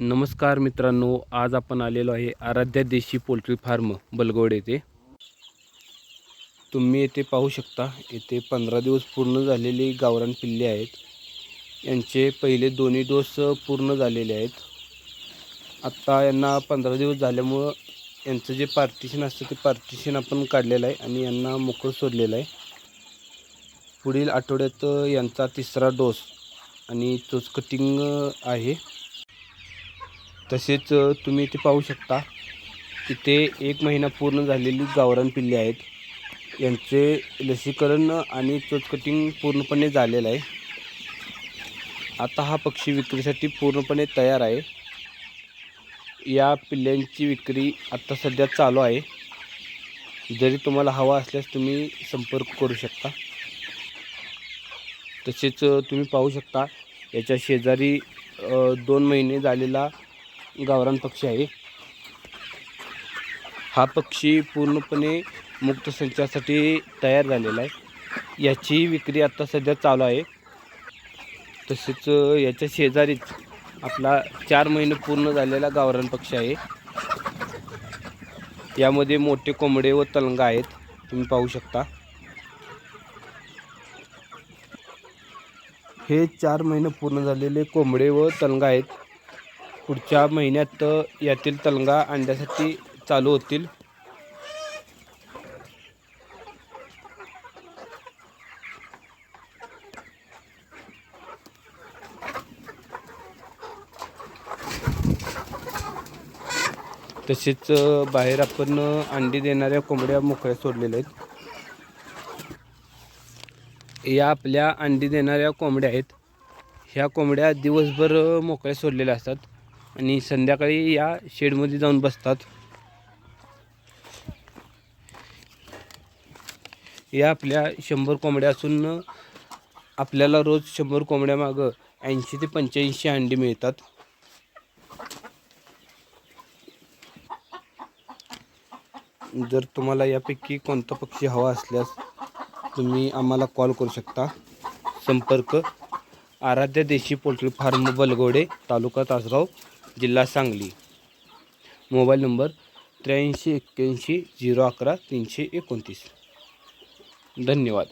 नमस्कार मित्रांनो आज आपण आलेलो आहे आराध्या देशी पोल्ट्री फार्म बलगोड येथे. तुम्ही येथे पाहू शकता येथे पंधरा दिवस पूर्ण झालेली गावरान पिल्ले आहेत. यांचे पहिले दोन्ही डोस पूर्ण झालेले आहेत. आत्ता यांना पंधरा दिवस झाल्यामुळं यांचं जे पार्टिशन असतं ते पार्टिशन आपण काढलेलं आहे आणि यांना मोकळं सोडलेलं आहे. पुढील आठवड्यात यांचा तिसरा डोस आणि चोच कटिंग आहे. तसेच तुम्ही इथे पाहू शकता इथे एक महिना पूर्ण झालेली गावरान पिल्ले आहेत. यांचे लसीकरण आणि चोच कटिंग पूर्णपणे झालेलं आहे. आता हा पक्षी विक्रीसाठी पूर्णपणे तयार आहे. या पिल्ल्यांची विक्री आत्ता सध्या चालू आहे. जरी तुम्हाला हवा असल्यास तुम्ही संपर्क करू शकता. तसेच तुम्ही पाहू शकता याच्या शेजारी दोन महिने झालेला गावरान पक्षी आहे. हा पक्षी पूर्णपणे मुक्त संचारासाठी तयार झालेला आहे. याची विक्री आता सध्या चालू आहे. तसेच याच्या शेजारीच आपला चार महिने पूर्ण झालेला गावरान पक्षी आहे. यामध्ये मोठे कोंबडे व तलंगा आहेत. तुम्ही पाहू शकता. हे चार महिने पूर्ण झालेले कोंबडे व तलंगा आहेत. पुढच्या महिन्यात यातील तलंगा अंड्यासाठी चालू होतील. तसेच बाहेर आपण अंडी देणाऱ्या कोंबड्या मोकळ्या सोडलेल्या आहेत. या आपल्या अंडी देणाऱ्या कोंबड्या आहेत. ह्या कोंबड्या दिवसभर मोकळ्या सोडलेल्या असतात. आणि संध्याकाळी या शेडमध्ये जाऊन बसतात. या आपल्या शंभर कोंबड्या असून आपल्याला रोज शंभर कोंबड्या मागं ऐंशी ते पंच्याऐंशी अंडी मिळतात. जर तुम्हाला यापैकी कोणता पक्षी हवा असल्यास तुम्ही आम्हाला कॉल करू शकता. संपर्क आराध्य देशी पोल्ट्री फार्म बलगोडे तालुका तासगाव जिल्हा सांगली. मोबाईल नंबर त्र्याऐंशी एक्क्याऐंशी झिरो अकरा तीनशे एकोणतीस. धन्यवाद.